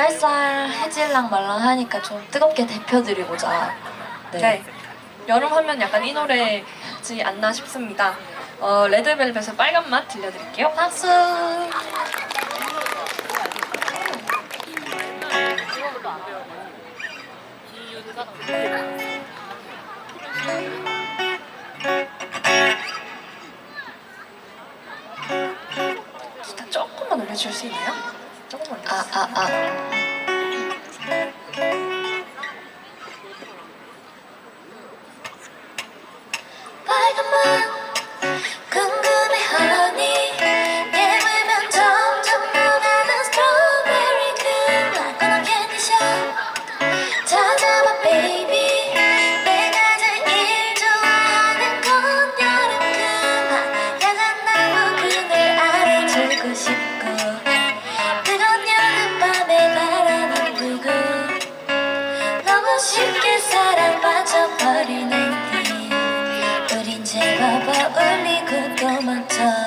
쌀쌀해질랑 말랑하니까 좀 뜨겁게 대표드리고자. 네. 네. 여름 하면 약간 이 노래지 않나 싶습니다. 어, 레드벨벳의 빨간 맛 들려드릴게요. 박수! 기타 조금만 올려줄 수 있나요? 아, 아, 아. 음. 빨간 마음 쉽게 사랑받아버리는 길 우린 제법 어울리고 도망쳐.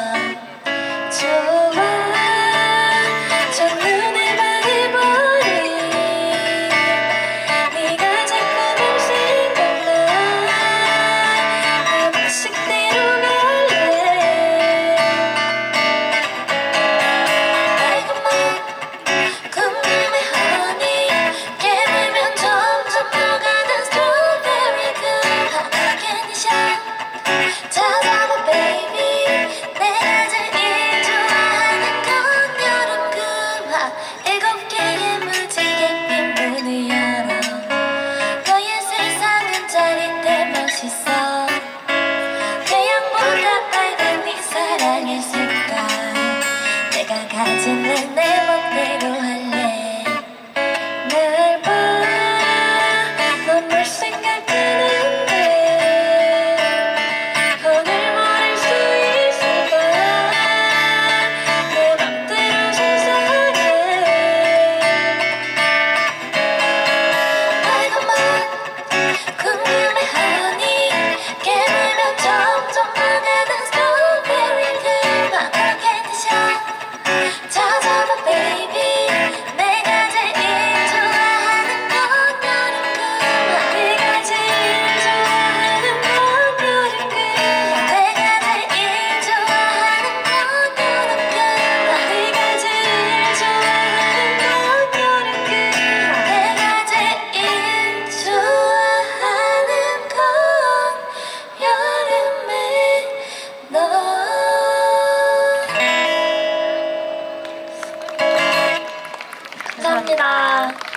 감사합니다.